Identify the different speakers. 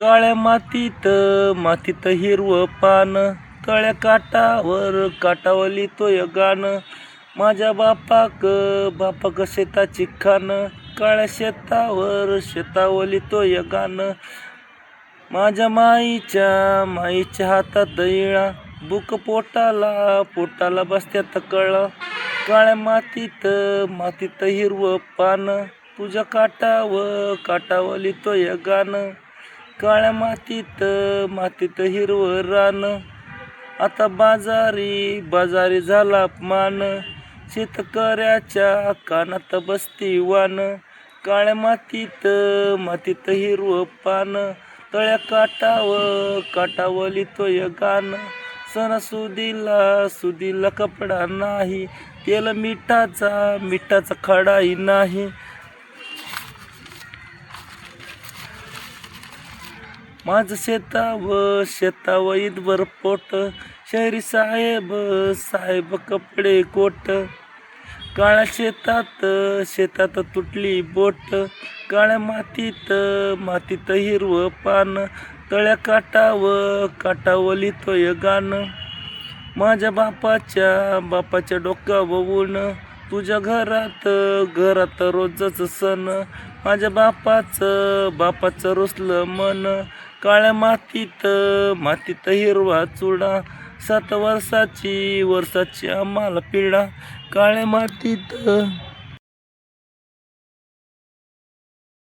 Speaker 1: काळ्या मातीत मातीत हिरवं पान काळ्या काटावर काटावली तोय गाण. माझ्या बापाक बापाक शेताची खान काळ्या शेतावर शेतावली तोय गाण. माझ्या माईच्या माईच्या हातात इळा बुक पोटाला पोटाला बसत्यात कळ. काळ्या मातीत मातीत हिरवं पान तुझ्या काटाव काटावली तोय गाण. काळ्या मातीत मातीत हिरवं रान. आता बाजारी बाजारी झाला मान शेतकऱ्याच्या कानात बसती वान. काळ्या मातीत मातीत हिरवं पान. तळ्या काटाव काटावली तोय गाण सणासुदीला सुदीला कपडा नाही. तेल मिठाचा मिठाचा खडाही नाही. माझं शेताव शेताव ईदभर पोट. शहरी साहेब साहेब कपडे कोट. काळ्या शेतात शेतात तुटली बोट. काळ्या मातीत मातीत हिरवं पान. तळ्या काटाव काटाव लिहितोय गाण. माझ्या बापाच्या बापाच्या डोक्यावर ऊन तुझ्या घरात घरात रोजच सण. माझ्या बापाचं बापाचं रुसलं मन. काळ्या मातीत मातीत हिरवा चुडा. सात वर्षाची वर्षाची आम्हाला पिढा. काळ्या मातीत